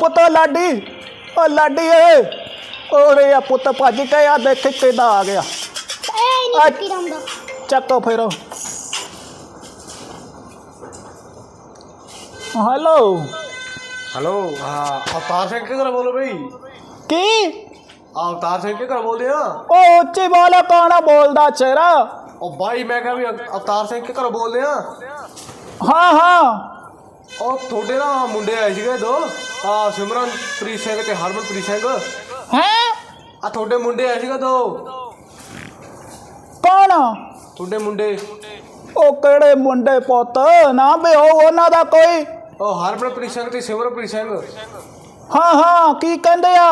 ਪੁੱਤ ਲਾਡੀ ਓ ਲਾਡੀ ਏ। ਓਰੇ ਆ ਪੁੱਤ ਭੱਜ ਕੇ ਆ ਦੇਖ ਕਿੱਦਾਂ ਆ ਗਿਆ। ਚੱਕੋ ਫਿਰ। ਹੈਲੋ। ਹੈਲੋ ਹਾਂ ਅਵਤਾਰ ਸਿੰਘ ਕਿਹੜਾ ਬੋਲ ਬਈ? ਕੀ? ਅਵਤਾਰ ਸਿੰਘ ਕਿਹੜਾ ਬੋਲਦੇ ਆ? ਓ ਉੱਚੀ ਬੋਲ ਆ ਬੋਲਦਾ ਚਿਹਰਾ? ਉਹ ਬਾਈ ਮੈਂ ਕਿਹਾ ਵੀ ਅਵਤਾਰ ਸਿੰਘ ਕਿਹੜਾ ਬੋਲਦੇ ਆ? ਹਾਂ ਹਾਂ। ਉਹ ਤੁਹਾਡੇ ਨਾਲ ਮੁੰਡੇ ਆਏ ਸੀਗੇ ਦੋ। ਆ ਸਿਮਰਨਪ੍ਰੀਤ ਸਿੰਘ ਤੇ ਹਰਮਨਪ੍ਰੀਤ ਸਿੰਘ। ਹੈ? ਆ ਤੁਹਾਡੇ ਮੁੰਡੇ ਆਏ ਸੀਗੇ ਦੋ। ਕੌਣ? ਤੁਹਾਡੇ ਮੁੰਡੇ। ਉਹ ਕਿਹੜੇ ਮੁੰਡੇ ਪੁੱਤ? ਨਾ ਵੀ ਉਹ ਉਹਨਾਂ ਦਾ ਕੋਈ। ਉਹ ਹਰਮਨਪ੍ਰੀਤ ਸਿੰਘ ਤੇ ਸਿਮਰਨਪ੍ਰੀਤ ਸਿੰਘ। ਹਾਂ ਹਾਂ ਕੀ ਕਹਿੰਦੇ ਆ?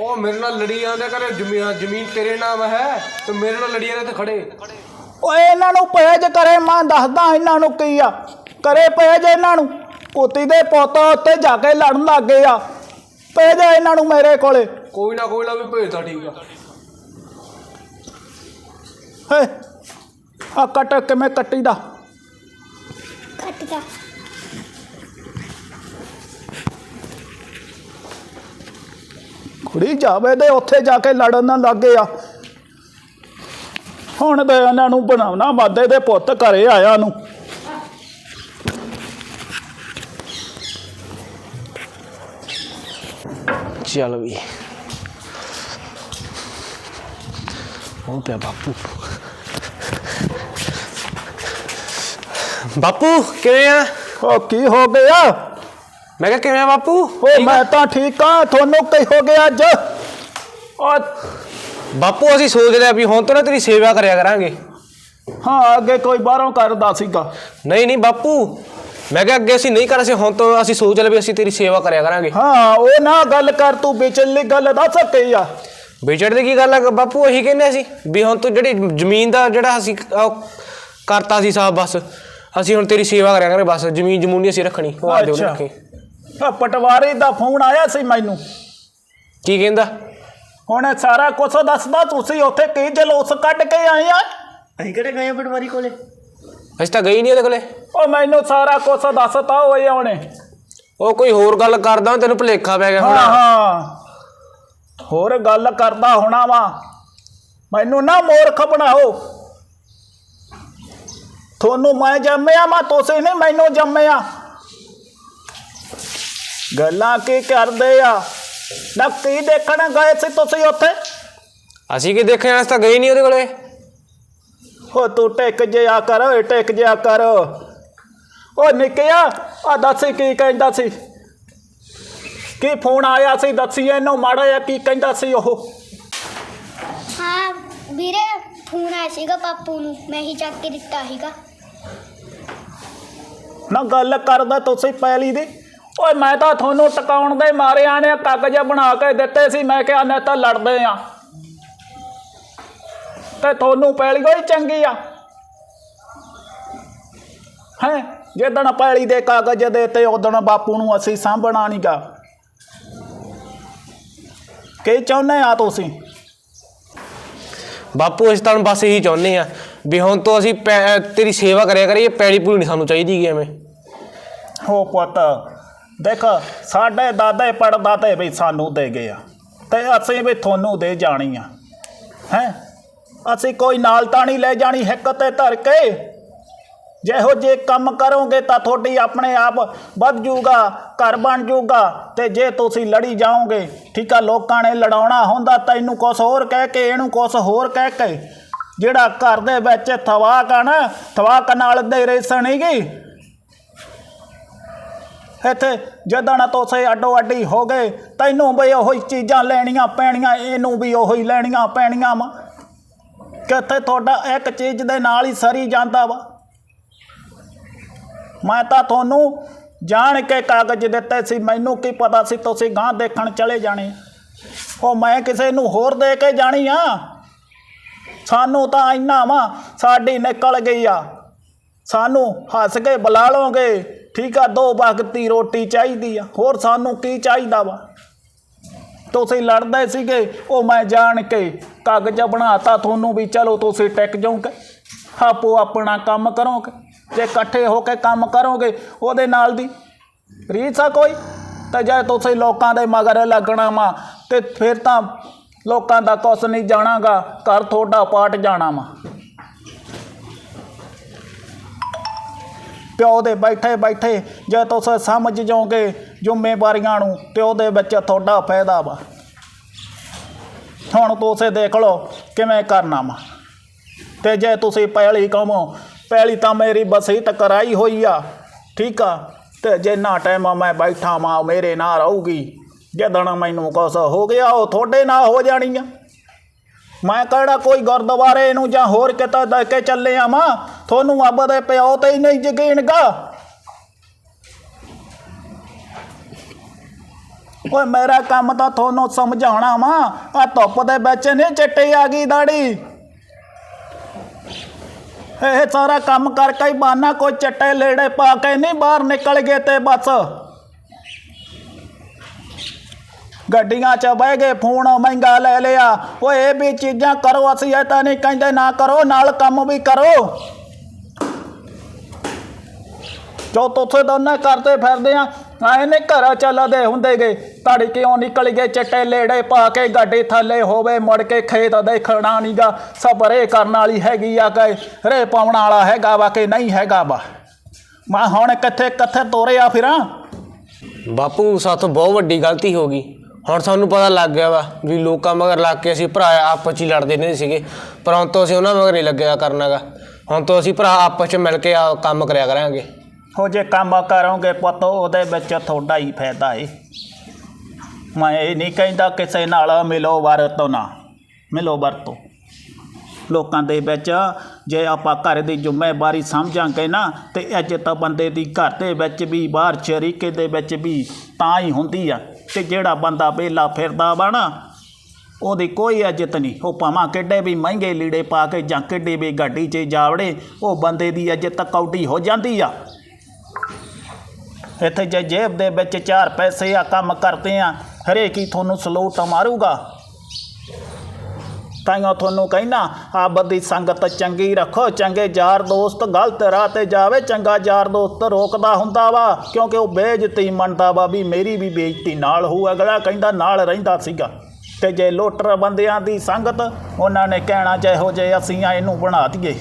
ਉਹ ਮੇਰੇ ਨਾਲ ਲੜੀ ਜਾਂਦੇ ਕਰੇ ਜ਼ਮੀਨ ਜ਼ਮੀਨ ਤੇਰੇ ਨਾਮ ਹੈ ਤੇ ਮੇਰੇ ਨਾਲ ਲੜੀ ਜਾਂਦੇ ਤੇ ਖੜੇ। ਓਏ ਇਹਨਾਂ ਨੂੰ ਭੇਜ ਕਰੇ ਮੈਂ ਦੱਸਦਾ ਇਹਨਾਂ ਨੂੰ ਕੀ ਆ। ਕਰੇ ਭੇਜ ਇਹਨਾਂ ਨੂੰ। ਕੁੱਤੀ ਦੇ ਪੁੱਤ ਉੱਤੇ ਜਾ ਕੇ ਲੜਨ ਲੱਗ ਗਏ ਆ। ਭੇਜ ਇਹਨਾਂ ਨੂੰ ਮੇਰੇ ਕੋਲੇ। ਕੋਈ ਨਾ ਕੋਈ ਨਾ ਵੀ ਭੇਜਦਾ ਠੀਕ ਆ। ਹੇ ਆ ਕੱਟ ਕਿਵੇਂ ਕੱਟੀ ਦਾ ਕੱਟਦਾ। ਕੁੜੀ ਜਾਵੇ ਦੇ ਉੱਥੇ ਜਾ ਕੇ ਲੜਨ ਨਾ ਲੱਗੇ ਆ। ਹੁਣ ਤੇ ਇਹਨਾਂ ਨੂੰ ਬਣਾਉਣਾ ਮਾਦੇ ਦੇ ਪੁੱਤ ਘਰੇ ਆਇਆ ਨੂੰ। ਚੱਲ ਵੀ। ਉਹ ਪਿਆ ਬਾਪੂ। ਬਾਪੂ ਕਿਵੇਂ ਆ? ਉਹ ਕੀ ਹੋ ਗਿਆ? ਮੈਂ ਕਿਹਾ ਕਿਵੇਂ ਆ ਬਾਪੂ? ਓਏ ਮੈਂ ਤਾਂ ਠੀਕ ਆ ਤੁਹਾਨੂੰ ਕੀ ਹੋ ਗਿਆ ਅੱਜ? ਓ ਬਾਪੂ ਅਸੀਂ ਸੋਚ ਲਿਆ ਵੀ ਹੁਣ ਤੋਂ ਨਾ ਤੇਰੀ ਸੇਵਾ ਕਰਿਆ ਕਰਾਂਗੇ। ਹਾਂ ਅੱਗੇ ਕੋਈ ਬਾਹਰੋਂ ਕਰਦਾ ਸੀਗਾ। ਨਹੀਂ ਨਹੀਂ ਬਾਪੂ ਮੈਂ ਕਿਹਾ ਅੱਗੇ ਅਸੀਂ ਨਹੀਂ ਕਰ ਅਸੀਂ ਹੁਣ ਤੋਂ ਅਸੀਂ ਸੋਚ ਲਿਆ ਵੀ ਅਸੀਂ ਤੇਰੀ ਸੇਵਾ ਕਰਿਆ ਕਰਾਂਗੇ। ਹਾਂ ਉਹ ਨਾ ਗੱਲ ਕਰ ਤੂੰ ਵਿਚਲੀ ਗੱਲ ਦੱਸ ਕੀ ਆ? ਵਿਚੜ ਦੀ ਕੀ ਗੱਲ ਆ? ਬਾਪੂ ਇਹੀ ਕਹਿੰਦੇ ਸੀ ਵੀ ਹੁਣ ਤੂੰ ਜਿਹੜੀ ਜ਼ਮੀਨ ਦਾ ਜਿਹੜਾ ਅਸੀਂ ਉਹ ਕਰਤਾ ਸੀ ਸਾਬ ਬਸ ਅਸੀਂ ਹੁਣ ਤੇਰੀ ਸੇਵਾ ਕਰਿਆ ਕਰਾਂਗੇ ਬਸ ਜ਼ਮੀਨ ਜਮੂਨੀ ਅਸੀਂ ਰੱਖਣੀ ਉਹ ਆਪਦੇ ਉਹਨੇ। ਰੱਖੀ। ਆ ਪਟਵਾਰੀ ਦਾ ਫੋਨ ਆਇਆ ਸੀ ਮੈਨੂੰ। ਕੀ ਕਹਿੰਦਾ? ਹੁਣ ਸਾਰਾ ਕੁਝ ਦੱਸਦਾ ਤੁਸੀਂ ਉੱਥੇ ਕੀ ਜਲੂਸ ਕੱਢ ਕੇ ਆਏ ਆ? ਅਸੀਂ ਕਿਹੜੇ ਗਏ ਪਟਵਾਰੀ ਕੋਲੇ? ਅਸੀਂ ਤਾਂ ਗਈ ਨਹੀਂ ਉਹਦੇ ਕੋਲੇ। ਉਹ ਮੈਨੂੰ ਸਾਰਾ ਕੁਝ ਦੱਸਤਾ ਹੋਏ ਉਹਨੇ ਉਹ ਕੋਈ ਹੋਰ ਗੱਲ ਕਰਦਾ ਤੈਨੂੰ ਭੁਲੇਖਾ ਪੈ ਗਿਆ ਹਾਂ ਹੁਣ। ਹਾਂ ਹੋਰ ਗੱਲ ਕਰਦਾ ਹੋਣਾ ਵਾ। ਮੈਨੂੰ ਨਾ ਮੂਰਖ ਬਣਾਓ। ਤੁਹਾਨੂੰ ਮੈਂ ਜੰਮਿਆ ਮੈਂ ਤੁਸੀਂ ਨਹੀਂ ਮੈਨੂੰ ਜੰਮਿਆ। ਗੱਲਾਂ ਕੀ ਕਰਦੇ ਆ? ਨਾ ਕੀ ਦੇਖਣ ਗਏ ਸੀ ਤੁਸੀਂ ਉੱਥੇ? ਅਸੀਂ ਕੀ ਦੇਖਿਆ ਅਸੀਂ ਤਾਂ ਗਈ ਨਹੀਂ ਉਹਦੇ ਕੋਲੇ। ਹੋ ਤੂੰ ਟਿਕ ਜਿਆ ਕਰ ਓਏ ਟਿਕ ਜਿਆ ਕਰ। ਉਹ ਨਿਕਿਆ ਆ ਦੱਸ ਕੀ ਕਹਿੰਦਾ ਸੀ? ਕੀ ਫੋਨ ਆਇਆ ਸੀ? ਦੱਸੀ ਇਹਨੂੰ ਮਾੜਾ ਜਿਹਾ ਕੀ ਕਹਿੰਦਾ ਸੀ ਉਹ? ਹਾਂ ਵੀਰੇ ਫੋਨ ਆਇਆ ਸੀਗਾ ਪਾਪੂ ਨੂੰ। ਮੈਂ ਹੀ ਚੱਕ ਕੇ ਦਿੱਤਾ ਸੀਗਾ। ਨਾ ਗੱਲ ਕਰਦਾ ਤੁਸੀਂ ਪਹਿਲੀ ਦੀ। ਓਏ ਮੈਂ ਤਾਂ ਤੁਹਾਨੂੰ ਟਿਕਾਉਣ ਦੇ ਮਾਰਿਆਂ ਨੇ ਕਾਗਜ਼ ਬਣਾ ਕੇ ਦਿੱਤੇ ਸੀ। ਮੈਂ ਕਿਹਾ ਨਾ ਤਾਂ ਲੜਦੇ ਆ। ਤੇ ਤੁਹਾਨੂੰ ਪਹਿਲੀ ਕੋਈ ਚੰਗੀ ਆ। ਹੈ? ਜਿੱਦਣ ਪਹਿਲੀ ਦੇ ਕਾਗਜ਼ ਦੇਤੇ ਉਦਣ ਬਾਪੂ ਨੂੰ ਅਸੀਂ ਸਾਂਭਣਾ ਨਹੀਂਗਾ ਕੀ ਚਾਹੁੰਦੇ ਆ ਤੁਸੀਂ? ਬਾਪੂ ਅਸੀਂ ਤਾਂ ਬਸ ਇਹੀ ਚਾਹੁੰਦੇ ਆ ਵੀ ਹੁਣ ਤੋਂ ਅਸੀਂ ਪੈ- ਤੇਰੀ ਸੇਵਾ ਕਰਿਆ ਕਰੀਏ ਪੈੜੀ ਪੂਰੀ ਨਹੀਂ ਸਾਨੂੰ ਚਾਹੀਦੀ ਗੀ ਐਵੇਂ। ਹੋ ਪੁੱਤ ਦੇਖ ਸਾਡੇ ਦਾਦੇ ਪੜਦਾਦੇ ਵੀ ਸਾਨੂੰ ਦੇ ਗਏ ਆ ਤੇ ਅਸੀਂ ਵੀ ਤੁਹਾਨੂੰ ਦੇ ਜਾਣੀ ਆ। ਹੈ? ਅਸੀਂ ਕੋਈ ਨਾਲ ਤਾਂ ਨਹੀਂ ਲੈ ਜਾਣੀ ਹਿੱਕ ਤੇ ਧਰ ਕੇ। ਜਿਹੋ ਜੇ ਕੰਮ ਕਰੋਗੇ ਤਾਂ ਤੁਹਾਡੀ ਆਪਣੇ ਆਪ ਵੱਧ ਜੂਗਾ, ਘਰ ਬਣ ਜੂਗਾ ਤੇ ਜੇ ਤੁਸੀਂ ਲੜੀ ਜਾਓਗੇ, ਠੀਕ ਆ, ਲੋਕਾਂ ਨੇ ਲੜਾਉਣਾ ਹੁੰਦਾ ਤੈਨੂੰ ਕੁਛ ਹੋਰ ਕਹਿ ਕੇ, ਇਹਨੂੰ ਕੁਛ ਹੋਰ ਕਹਿ ਕੇ। ਜਿਹੜਾ ਘਰ ਦੇ ਵਿੱਚ ਥਵਾਕ ਆ ਨਾ, ਥਵਾਕ ਨਾਲ ਦੇ ਰੇਸਣੀਗੀ ਇੱਥੇ ਜਦੋਂ ਤੋਸੇ ਅੱਡੋ ਅੱਡੀ ਹੋ ਗਏ, ਤੈਨੂੰ ਵੀ ਉਹੀ ਚੀਜ਼ਾਂ ਲੈਣੀਆਂ ਪੈਣੀਆਂ, ਇਹਨੂੰ ਵੀ ਉਹੀ ਲੈਣੀਆਂ ਪੈਣੀਆਂ ਵਾ। ਕਿੱਥੇ ਤੁਹਾਡਾ ਇੱਕ ਚੀਜ਼ ਦੇ ਨਾਲ ਹੀ ਸਰੀ ਜਾਂਦਾ ਵਾ। ਮੈਂ ਤਾਂ ਤੁਹਾਨੂੰ ਜਾਣ ਕੇ ਕਾਗਜ਼ ਦਿੱਤੇ ਸੀ, ਮੈਨੂੰ ਕੀ ਪਤਾ ਸੀ ਤੁਸੀਂ ਗਾਂ ਦੇਖਣ ਚਲੇ ਜਾਣੇ। ਉਹ ਮੈਂ ਕਿਸੇ ਨੂੰ ਹੋਰ ਦੇ ਕੇ ਜਾਣੀ ਆ। ਸਾਨੂੰ ਤਾਂ ਇੰਨਾ ਵਾ, ਸਾਡੀ ਨਿਕਲ ਗਈ ਆ। ਸਾਨੂੰ ਹੱਸ ਕੇ ਬੁਲਾ ਲਓਗੇ, ਠੀਕ ਆ, ਦੋ ਵਕਤ ਦੀ ਰੋਟੀ ਚਾਹੀਦੀ ਆ। ਹੋਰ ਸਾਨੂੰ ਕੀ ਚਾਹੀਦਾ ਵਾ? ਤੁਸੀਂ ਲੜਦੇ ਸੀਗੇ, ਉਹ ਮੈਂ ਜਾਣ ਕੇ ਕਾਗਜ਼ ਬਣਾਤਾ ਤੁਹਾਨੂੰ ਵੀ ਚਲੋ ਤੁਸੀਂ ਟਿਕ ਜਾਓਗੇ। ਆਪੋ ਆਪਣਾ ਕੰਮ ਕਰੋਗੇ। ਜੇ ਇਕੱਠੇ ਹੋ ਕੇ ਕੰਮ ਕਰੋਗੇ, ਉਹਦੇ ਨਾਲ ਦੀ ਰੀਸ ਆ ਕੋਈ? ਤੇ ਜੇ ਤੁਸੀਂ ਲੋਕਾਂ ਦੇ ਮਗਰ ਲੱਗਣਾ ਵਾ, ਤੇ ਫਿਰ ਤਾਂ ਲੋਕਾਂ ਦਾ ਕੁਛ ਨਹੀਂ ਜਾਣਾਗਾ, ਘਰ ਤੁਹਾਡਾ ਪਾਟ ਜਾਣਾ ਵਾ। ਪਿਓ ਦੇ ਬੈਠੇ ਬੈਠੇ ਜੇ ਤੁਸੀਂ ਸਮਝ ਜਾਓਗੇ ਜ਼ਿੰਮੇਵਾਰੀਆਂ ਨੂੰ ਤੇ ਉਹਦੇ ਵਿੱਚ ਤੁਹਾਡਾ ਫਾਇਦਾ ਵਾ। ਹੁਣ ਤੁਸੀਂ ਦੇਖ ਲਓ ਕਿਵੇਂ ਕਰਨਾ ਵਾ। ਤੇ ਜੇ ਤੁਸੀਂ ਪਹਿਲੀ ਕਹੋ ਪਹਿਲੀ ਤਾਂ ਮੇਰੀ ਬਸੀਤ ਕਰਾਈ ਹੋਈ ਆ, ਠੀਕ ਆ। ਤੇ ਜਿੰਨਾ ਟਾਈਮ ਮੈਂ ਬੈਠਾ ਮਾਂ ਮੇਰੇ ਨਾਲ ਰਹੂਗੀ ਜਦਣ ਮੈਨੂੰ ਕੁਛ ਹੋ ਗਿਆ, ਉਹ ਤੁਹਾਡੇ ਨਾਲ ਹੋ ਜਾਣੀ ਆ। ਮੈਂ ਕਿਹੜਾ ਕੋਈ ਗੁਰਦੁਆਰੇ ਨੂੰ ਜਾਂ ਹੋਰ ਕਿਤੇ ਦੇ ਕੇ ਚੱਲੇ ਆ ਮਾਂ ਤੁਹਾਨੂੰ ਅੱਬ ਦੇ ਪਿਓ ਤੇ ਹੀ ਨਹੀਂ ਯਕੀਨਗਾ ਓਏ ਮੇਰਾ ਕੰਮ ਤਾਂ ਤੁਹਾਨੂੰ ਸਮਝਾਉਣਾ ਵਾ। ਆ ਧੁੱਪ ਦੇ ਵਿੱਚ ਨਹੀਂ ਚਿੱਟੀ ਆ ਗਈ ਦਾੜੀ। ਇਹ ਸਾਰਾ ਕੰਮ ਕਰਕੇ ਹੀ ਬਾਨਾ ਕੋਈ ਚਿੱਟੇ ਲੇੜੇ ਪਾ ਕੇ ਨਹੀਂ ਬਾਹਰ ਨਿਕਲ ਗਏ ਤੇ ਬਸ। ਗੱਡੀਆਂ 'ਚ ਬਹਿ ਗਏ, ਫੋਨ ਮਹਿੰਗਾ ਲੈ ਲਿਆ। ਓਏ ਇਹ ਵੀ ਚੀਜ਼ਾਂ ਕਰੋ, ਅਸੀਂ ਇਹ ਤਾਂ ਨਹੀਂ ਕਹਿੰਦੇ ਨਾ ਕਰੋ, ਨਾਲ ਕੰਮ ਵੀ ਕਰੋ। ਜੋ ਤੁਸੀਂ ਦੋਨੇ ਕਰਦੇ ਫਿਰਦੇ ਆ ਆਏ ਨੇ ਘਰ ਚੱਲਦੇ ਹੁੰਦੇ ਗਏ। ਤੁਹਾਡੀ ਕਿਉਂ ਨਿਕਲ ਗਏ, ਚਿੱਟੇ ਲੇੜੇ ਪਾ ਕੇ ਗੱਡੀ ਥੱਲੇ ਹੋਵੇ, ਮੁੜ ਕੇ ਖੇਤ ਦੇਖਣਾ ਨਹੀਂਗਾ ਸਬਰੇ ਕਰਨ ਵਾਲੀ ਹੈਗੀ ਆ ਕਿ ਰੇ ਪਾਉਣ ਵਾਲਾ ਹੈਗਾ ਵਾ ਕਿ ਨਹੀਂ ਹੈਗਾ ਵਾ? ਮੈਂ ਹੁਣ ਕਿੱਥੇ ਕਿੱਥੇ ਤੋਰਿਆ ਫਿਰਾਂ? ਬਾਪੂ ਸਾਥੋਂ ਬਹੁਤ ਵੱਡੀ ਗਲਤੀ ਹੋ ਗਈ। ਹੁਣ ਸਾਨੂੰ ਪਤਾ ਲੱਗ ਗਿਆ ਵਾ ਵੀ ਲੋਕਾਂ ਮਗਰ ਲੱਗ ਕੇ ਅਸੀਂ ਭਰਾ ਆਪਸ 'ਚ ਹੀ ਲੜਦੇ ਨਹੀਂ ਸੀਗੇ। ਪਰ ਹੁਣ ਤੋਂ ਅਸੀਂ ਉਹਨਾਂ ਮਗਰ ਹੀ ਲੱਗਿਆ ਕਰਨਾਗਾ। ਹੁਣ ਤੋਂ ਅਸੀਂ ਭਰਾ ਆਪਸ 'ਚ ਮਿਲ ਕੇ ਆ ਕੰਮ ਕਰਿਆ ਕਰਾਂਗੇ। ਹੋ ਜੇ ਕੰਮ ਕਰੋਗੇ ਪੁੱਤ, ਉਹਦੇ ਵਿੱਚ ਤੁਹਾਡਾ ਹੀ ਫਾਇਦਾ ਏ। ਮੈਂ ਇਹ ਨਹੀਂ ਕਹਿੰਦਾ ਕਿਸੇ ਨਾਲ ਮਿਲੋ ਵਰਤੋ ਨਾ, ਮਿਲੋ ਵਰਤੋ। ਲੋਕਾਂ ਦੇ ਵਿੱਚ ਜੇ ਆਪਾਂ ਘਰ ਦੀ ਜ਼ਿੰਮੇਵਾਰੀ ਸਮਝਾਂਗੇ ਨਾ, ਤੇ ਇੱਜ਼ਤ ਬੰਦੇ ਦੀ ਘਰ ਦੇ ਵਿੱਚ ਵੀ, ਬਾਹਰ ਸ਼ਰੀਕੇ ਦੇ ਵਿੱਚ ਵੀ ਤਾਂ ਹੀ ਹੁੰਦੀ ਆ। ਤੇ ਜਿਹੜਾ ਬੰਦਾ ਵਿਹਲਾ ਫਿਰਦਾ ਵਾ ਨਾ, ਉਹਦੀ ਕੋਈ ਇੱਜ਼ਤ ਨਹੀਂ। ਉਹ ਭਾਵਾਂ ਕਿੱਡੇ ਵੀ ਮਹਿੰਗੇ ਲੀੜੇ ਪਾ ਕੇ ਜਾਂ ਕਿੱਡੀ ਵੀ ਗੱਡੀ 'ਚ ਜਾਵੜੇ, ਉਹ ਬੰਦੇ ਦੀ ਇੱਜ਼ਤ ਕੌਡੀ ਹੋ ਜਾਂਦੀ ਆ। ਇੱਥੇ ਜੇ ਜੇਬ ਦੇ ਵਿੱਚ ਚਾਰ ਪੈਸੇ ਆ, ਕੰਮ ਕਰਦੇ ਆ, ਹਰੇਕ ਹੀ ਤੁਹਾਨੂੰ ਸਲੂਟ ਮਾਰੂਗਾ। ਤਾਈਓ ਤੁਹਾਨੂੰ ਕਹਿਣਾ ਆਪ ਦੀ ਸੰਗਤ ਚੰਗੀ ਰੱਖੋ, ਚੰਗੇ ਯਾਰ ਦੋਸਤ ਗਲਤ ਰਾਹ ਤੇ ਜਾਵੇ, ਚੰਗਾ ਯਾਰ ਦੋਸਤ ਰੋਕਦਾ ਹੁੰਦਾ ਵਾ, ਕਿਉਂਕਿ ਉਹ ਬੇਇੱਜ਼ਤੀ ਮੰਨਦਾ ਵਾ ਵੀ ਮੇਰੀ ਵੀ ਬੇਇੱਜ਼ਤੀ ਨਾਲ ਹੋਊ, ਅਗਲਾ ਕਹਿੰਦਾ ਨਾਲ ਰਹਿੰਦਾ ਸੀਗਾ। ਤੇ ਜੇ ਲੋਟਰ ਬੰਦਿਆਂ ਦੀ ਸੰਗਤ, ਉਹਨਾਂ ਨੇ ਕਹਿਣਾ ਜਿਹੋ ਜੇ ਅਸੀਂ ਆ, ਇਹਨੂੰ ਬਣਾ ਦਈਏ।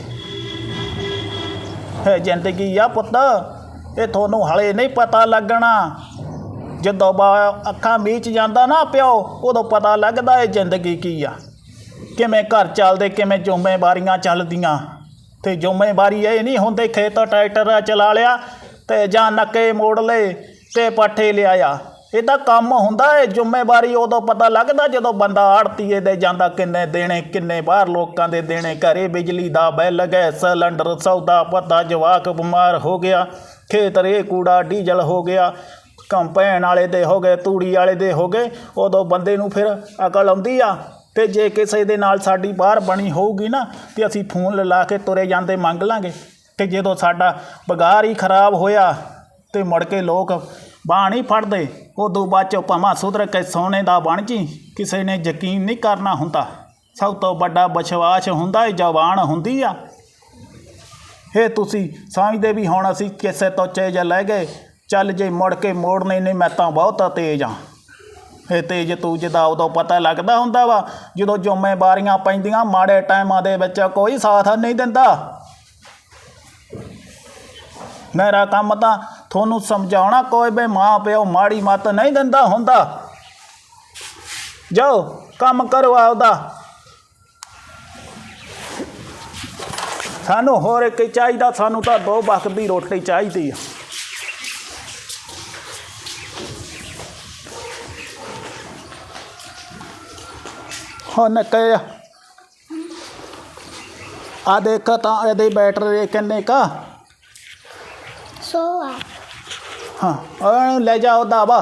ਇਹ ਜ਼ਿੰਦਗੀ ਆ ਪੁੱਤ। ਇਹ ਤੁਹਾਨੂੰ ਹਲੇ ਨਹੀਂ ਪਤਾ ਲੱਗਣਾ। ਜਦੋਂ ਬਾ ਅੱਖਾਂ ਮੀਚ ਜਾਂਦਾ ਨਾ ਪਿਓ, ਉਦੋਂ ਪਤਾ ਲੱਗਦਾ ਇਹ ਜ਼ਿੰਦਗੀ ਕੀ ਆ। ਕਿਵੇਂ ਘਰ ਚੱਲਦੇ, ਕਿਵੇਂ ਜ਼ਿੰਮੇਵਾਰੀਆਂ ਚੱਲਦੀਆਂ। ਤੇ ਜ਼ਿੰਮੇਵਾਰੀ ਇਹ ਨਹੀਂ ਹੁੰਦੇ ਖੇਤ ਟਰੈਕਟਰ ਚਲਾ ਲਿਆ ਤੇ ਜਾਂ ਨੱਕੇ ਮੋੜ ਲਏ ਤੇ ਪੱਠੇ ਲਿਆਇਆ। ਇਹਦਾ ਕੰਮ ਹੁੰਦਾ ਹੈ, ਜ਼ਿੰਮੇਵਾਰੀ ਉਦੋਂ ਪਤਾ ਲੱਗਦਾ ਜਦੋਂ ਬੰਦਾ ਆੜਤੀਏ ਦੇ ਜਾਂਦਾ, ਕਿੰਨੇ ਦੇਣੇ, ਕਿੰਨੇ ਬਾਹਰ ਲੋਕਾਂ ਦੇ ਦੇਣੇ, ਘਰੇ ਬਿਜਲੀ ਦਾ ਬਿੱਲ, ਗੈਸ ਸਿਲੰਡਰ, ਸੌਦਾ ਪਤਾ ਜਵਾਕ ਬਿਮਾਰ ਹੋ ਗਿਆ, ਖੇਤ ਰੇ ਕੂੜਾ ਡੀਜ਼ਲ ਹੋ ਗਿਆ ਕੰਪੈਨ ਵਾਲੇ ਦੇ ਹੋ ਗਏ, ਤੂੜੀ ਵਾਲੇ ਦੇ ਹੋ ਗਏ, ਉਦੋਂ ਬੰਦੇ ਨੂੰ ਫਿਰ ਅਕਲ ਆਉਂਦੀ ਆ। ਤੇ ਜੇ ਕਿਸੇ ਦੇ ਨਾਲ ਸਾਡੀ ਬਾਹਰ ਬਣੀ ਹੋਊਗੀ ਨਾ, ਤੇ ਅਸੀਂ ਫੋਨ ਲਾ ਕੇ ਤੁਰੇ ਜਾਂਦੇ, ਮੰਗ ਲਾਂਗੇ। ਤੇ ਜਦੋਂ ਸਾਡਾ ਬਗਾਰ ਹੀ ਖਰਾਬ ਹੋਇਆ, ਤੇ ਮੁੜ ਕੇ ਲੋਕ ਬਾਂਹ ਨਹੀਂ ਫੜਦੇ। ਉਦੋਂ ਬਾਅਦ ਚੋਂ ਭਾਵਾਂ ਸੁਧਰ ਕੇ ਸੋਨੇ ਦਾ ਬਣ ਜੀ। ਕਿਸੇ ਨੇ ਯਕੀਨ ਨਹੀਂ ਕਰਨਾ ਹੁੰਦਾ। ਸਭ ਤੋਂ ਵੱਡਾ ਵਿਸ਼ਵਾਸ ਹੁੰਦਾ ਹੈ ਜਵਾਨ ਹੁੰਦੀ ਆ। ਇਹ ਤੁਸੀਂ ਸਮਝਦੇ ਵੀ ਹੁਣ ਅਸੀਂ ਕਿਸੇ ਤੋਂ ਚੇਜ ਲੈ ਗਏ। ਚੱਲ ਜੇ ਮੁੜ ਕੇ ਮੋੜਨੇ ਨਹੀਂ ਮੈਂ ਤਾਂ ਬਹੁਤ ਤੇਜ਼ ਆ। ਇਹ ਤੇਜ ਤੂਜ ਦਾ ਉਦੋਂ ਪਤਾ ਲੱਗਦਾ ਹੁੰਦਾ ਵਾ, ਜਦੋਂ ਜ਼ਿੰਮੇਵਾਰੀਆਂ ਪੈਂਦੀਆਂ, ਮਾੜੇ ਟਾਈਮਾਂ ਦੇ ਵਿੱਚ ਕੋਈ ਸਾਥ ਨਹੀਂ ਦਿੰਦਾ। ਮੇਰਾ ਕੰਮ ਤਾਂ ਤੁਹਾਨੂੰ ਸਮਝਾਉਣਾ ਕੋਈ ਵੀ ਮਾਂ ਪਿਓ ਮਾੜੀ ਮੱਤ ਨਹੀਂ ਦਿੰਦਾ ਹੁੰਦਾ। ਜਾਓ, ਕੰਮ ਕਰੋ ਆਪਦਾ। ਸਾਨੂੰ ਹੋਰ ਇੱਕ ਚਾਹੀਦਾ, ਸਾਨੂੰ ਤਾਂ ਦੋ ਵਕਤ ਦੀ ਰੋਟੀ ਚਾਹੀਦੀ ਆ। ਹੁਣ ਕਹੇ ਆ। ਦੇਖ ਤਾਂ ਇਹਦੀ ਬੈਟਰੀ ਕਿੰਨੇ ਕਾ ਸੋ ਆ ਹਾਂ ਉਹਨੂੰ ਲੈ ਜਾਓ ਦਾਵਾ